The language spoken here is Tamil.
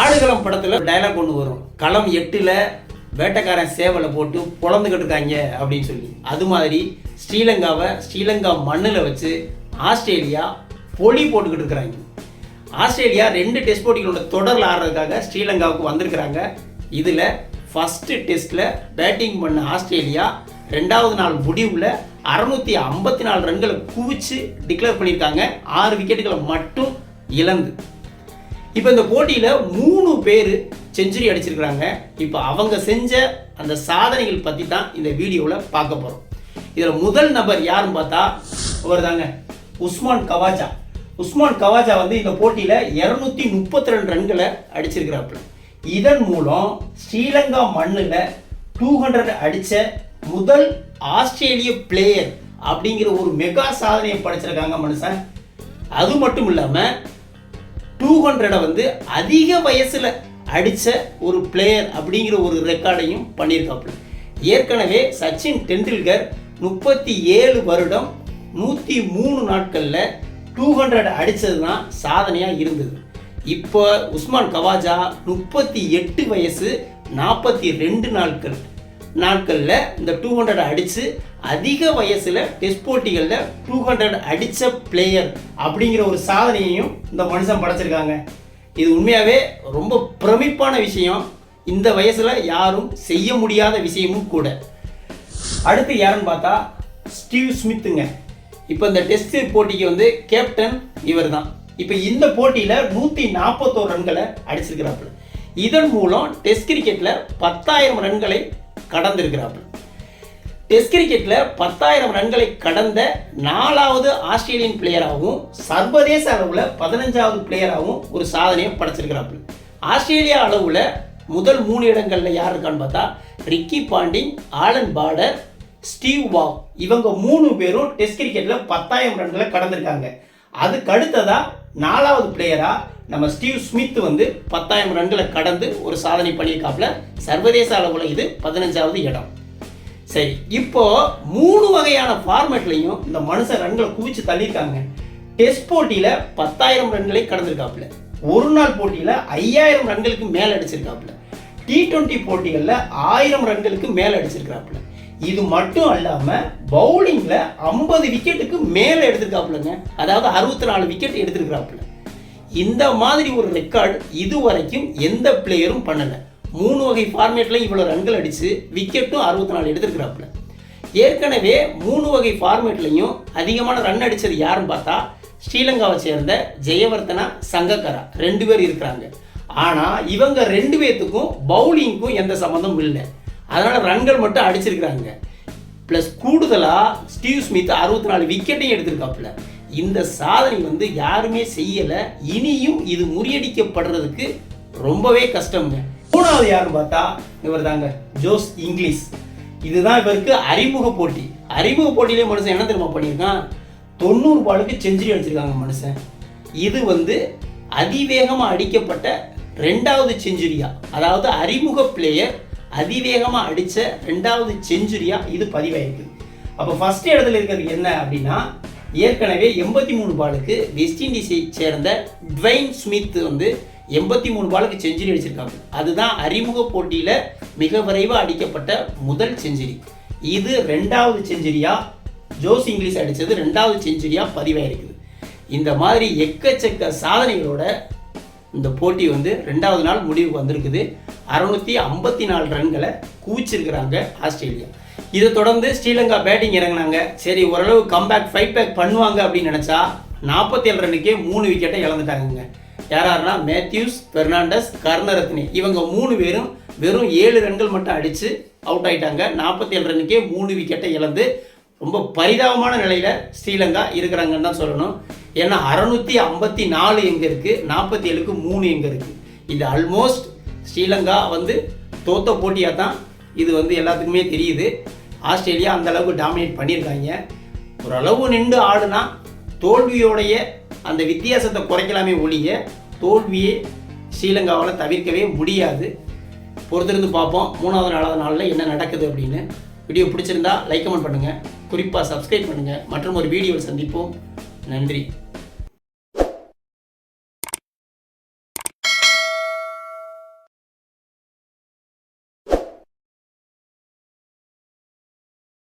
ஆடுகளம் படத்துல டயலாக் ஒன்று வரும். களம் எட்டுல வேட்டைக்காரன் சேவலை போட்டு பொழந்துக்கிட்டு இருக்காங்க அப்படின்னு சொல்லி. அது மாதிரி ஸ்ரீலங்காவை ஸ்ரீலங்கா மண்ணில் வச்சு ஆஸ்திரேலியா பொலி போட்டுக்கிட்டு இருக்கிறாங்க. ஆஸ்திரேலியா ரெண்டு டெஸ்ட் போட்டிகளோட தொடரில் ஆடுறதுக்காக ஸ்ரீலங்காவுக்கு வந்திருக்கிறாங்க. இதில் ஃபஸ்ட்டு டெஸ்ட்டில் பேட்டிங் பண்ண ஆஸ்திரேலியா ரெண்டாவது நாள் முடிவில் அறநூற்றி ஐம்பத்தி நாலு ரன்களை குவிச்சு டிக்ளேர் பண்ணியிருக்காங்க. ஆறு விக்கெட்டுகளை மட்டும் இழந்து. இப்போ இந்த போட்டியில் மூணு பேர் செஞ்சுரி அடிச்சிருக்கிறாங்க. இப்போ அவங்க செஞ்ச அந்த சாதனைகள் பற்றி தான் இந்த வீடியோவில் பார்க்க போகிறோம் இதில் முதல் நபர் யாருன்னு பார்த்தா அவர் தாங்க உஸ்மான் கவாஜா. உஸ்மான் கவாஜா வந்து இந்த போட்டியில் இரநூத்தி முப்பத்தி ரெண்டு ரன்களை அடிச்சிருக்கிறாப்புல. இதன் மூலம் ஸ்ரீலங்கா மண்ணில் டூ ஹண்ட்ரட் அடித்த முதல் ஆஸ்திரேலிய பிளேயர் அப்படிங்கிற ஒரு மெகா சாதனையை படைச்சிருக்காங்க மனுஷன். அது மட்டும் இல்லாமல் ஹண்ட்ரடை வந்து அதிக வயசில் அடித்த ஒரு பிளேயர் அப்படிங்கிற ஒரு ரெக்கார்டையும் பண்ணியிருக்காப்புல. ஏற்கனவே சச்சின் டெண்டுல்கர் முப்பத்தி ஏழு வருடம் நூற்றி மூணு நாட்களில் டூ ஹண்ட்ரட் அடித்தது தான் சாதனையாக இருந்தது. இப்போ உஸ்மான் கவாஜா முப்பத்தி எட்டு வயசு நாற்பத்தி ரெண்டு நாட்கள். நாட்களில் இந்த டூ ஹண்ட்ரட் அடித்து அதிக வயசில் டெஸ்ட் போட்டிகளில் டூ ஹண்ட்ரட் அடித்த பிளேயர் அப்படிங்கிற ஒரு சாதனையையும் இந்த மனுஷன் படைச்சிருக்காங்க. இது உண்மையாகவே ரொம்ப பிரமிப்பான விஷயம். இந்த வயசில் யாரும் செய்ய முடியாத விஷயமும் கூட. அடுத்து யாருன்னு பார்த்தா ஸ்டீவ் ஸ்மித்துங்க. இப்போ இந்த டெஸ்ட் போட்டிக்கு வந்து கேப்டன் இவர் தான் இப்போ இந்த போட்டியில் நூற்றி நாற்பத்தோரு ரன்களை அடிச்சிருக்கிறாப்புல. இதன் மூலம் டெஸ்ட் கிரிக்கெட்டில் பத்தாயிரம் ரன்களை கடந்திருக்கிறார்கள். டெஸ்ட் கிரிக்கெட்டில் பத்தாயிரம் ரன்களை கடந்த நாலாவது ஆஸ்திரேலியன் பிளேயராகவும் சர்வதேச அளவில் பதினஞ்சாவது பிளேயராகவும் ஒரு சாதனையை படைச்சிருக்கிறாப்புல ஆஸ்திரேலியா அளவில் முதல் மூணு இடங்களில் யார் இருக்கான்னு பார்த்தா Ricky Ponting Allan Border Steve Waugh. இவங்க மூணு பேரும் டெஸ்ட் கிரிக்கெட்டில் பத்தாயிரம் ரன்களை கடந்திருக்காங்க. அதுக்கு அடுத்ததாக நாலாவது பிளேயராக நம்ம ஸ்டீவ் ஸ்மித் வந்து பத்தாயிரம் ரன்களை கடந்து ஒரு சாதனை பண்ணியிருக்காப்புல. சர்வதேச அளவில் இது பதினஞ்சாவது இடம். சரி இப்போ மூணு வகையான ஃபார்மேட்லையும் இந்த மனுஷன் ரன்களை குவிச்சு தள்ளியிருக்காங்க. டெஸ்ட் போட்டியில் பத்தாயிரம் ரன்களை கடந்திருக்காப்புல. ஒரு நாள் போட்டியில் ஐயாயிரம் ரன்களுக்கு மேலே அடிச்சிருக்காப்புல. டி ட்வெண்ட்டி போட்டிகளில் ஆயிரம் ரன்களுக்கு மேலே அடிச்சிருக்காப்புல. இது மட்டும் அல்லாமல் பவுலிங்கில் ஐம்பது விக்கெட்டுக்கு மேலே எடுத்திருக்காப்புலங்க. அதாவது அறுபத்தி நாலு விக்கெட் எடுத்திருக்கிறாப்புல இந்த மாதிரி ஒரு ரெக்கார்டு இதுவரைக்கும் எந்த பிளேயரும் பண்ணலை. மூணு வகை ஃபார்மேட்லையும் இவ்வளோ ரன்கள் அடிச்சு விக்கெட்டும் அறுபத்தி நாலு எடுத்திருக்கிறாப்புல. ஏற்கனவே மூணு வகை ஃபார்மேட்லையும் அதிகமான ரன் அடித்தது யாருன்னு பார்த்தா ஸ்ரீலங்காவை சேர்ந்த ஜெயவர்த்தனா சங்கக்கரா ரெண்டு பேர் இருக்கிறாங்க. ஆனால் இவங்க ரெண்டு பேர்த்துக்கும் பவுலிங்க்கும் எந்த சம்மந்தமும் இல்லை. அதனால் ரன்கள் மட்டும் அடிச்சிருக்கிறாங்க. ப்ளஸ் கூடுதலாக ஸ்டீவ் ஸ்மித் அறுபத்தி நாலு விக்கெட்டையும் எடுத்திருக்காப்புல. இந்த சாதனை வந்து யாருமே செய்யலை. இனியும் இது முறியடிக்கப்படுறதுக்கு ரொம்பவே கஷ்டம்ங்க. மூணாவது யாருன்னு பார்த்தா இவர் தாங்க ஜோஸ் இங்கிலீஷ். இதுதான் இவருக்கு அறிமுக போட்டி. அறிமுக போட்டியிலே மனுஷன் என்ன தெரியுமா பண்ணியிருக்கான்? தொண்ணூறு பாலுக்கு செஞ்சுரி அடிச்சிருக்காங்க மனுஷன். இது வந்து அதிவேகமாக அடிக்கப்பட்ட ரெண்டாவது செஞ்சுரியா. அதாவது அறிமுக பிளேயர் அதிவேகமாக அடித்த ரெண்டாவது செஞ்சுரியா இது பதிவாயிருக்கு. அப்போ ஃபஸ்ட் இடத்துல இருக்கிறது என்ன அப்படின்னா ஏற்கனவே எண்பத்தி மூணு பாலுக்கு வெஸ்ட் இண்டீஸை சேர்ந்த ட்வைன் ஸ்மித் வந்து எண்பத்தி மூணு பாலுக்கு செஞ்சுரி அடிச்சிருக்காங்க. அதுதான் அறிமுக போட்டியில் மிக விரைவாக அடிக்கப்பட்ட முதல் செஞ்சுரி. இது ரெண்டாவது செஞ்சுரியா? ஜோஸ் இங்கிலீஷ் அடித்தது ரெண்டாவது செஞ்சுரியாக பதிவாயிருக்குது. இந்த மாதிரி எக்கச்சக்க சாதனைகளோட இந்த போட்டி வந்து ரெண்டாவது நாள் முடிவுக்கு வந்திருக்குது. அறுநூற்றி ஐம்பத்தி நாலு ரன்களை குவிச்சிருக்கிறாங்க ஆஸ்திரேலியா. இதை தொடர்ந்து ஸ்ரீலங்கா பேட்டிங் இறங்குனாங்க. சரி ஓரளவு கம்பேக் ஃபைட் பேக் பண்ணுவாங்க அப்படின்னு நினச்சா நாற்பத்தி ஏழு ரன்னுக்கே மூணு விக்கெட்டை இழந்துட்டாங்க யாராருன்னா மேத்யூஸ் பெர்னாண்டஸ் கர்ணரத்னி. இவங்க மூணு பேரும் வெறும் ஏழு ரன்கள் மட்டும் அடித்து அவுட் ஆயிட்டாங்க. நாற்பத்தி ஏழு ரன்னுக்கே மூணு விக்கெட்டை இழந்து ரொம்ப பரிதாபமான நிலையில் ஸ்ரீலங்கா இருக்கிறாங்கன்னு தான் சொல்லணும். ஏன்னா அறநூற்றி ஐம்பத்தி நாலு எங்கே இருக்குது நாற்பத்தி ஏழுக்கு மூணு எங்கே இருக்குது இது ஆல்மோஸ்ட் ஸ்ரீலங்கா வந்து தோத்த போட்டியாக தான் இது வந்து எல்லாத்துக்குமே தெரியுது. ஆஸ்திரேலியா அந்தளவுக்கு டாமினேட் பண்ணியிருக்காங்க. ஓரளவு நின்று ஆடுனா தோல்வியோடைய அந்த வித்தியாசத்தை குறைக்கலாமே ஒழிய தோல்வியே ஸ்ரீலங்காவால் தவிர்க்கவே முடியாது. பொறுத்திருந்து பார்ப்போம். மூணாவது நாலாவது நாளில் என்ன நடக்குது அப்படின்னு. வீடியோ பிடிச்சிருந்தா லைக் கமெண்ட் பண்ணுங்கள் குறிப்பாக சப்ஸ்கிரைப் பண்ணுங்கள் மற்றும் ஒரு வீடியோவில் சந்திப்போம். நன்றி.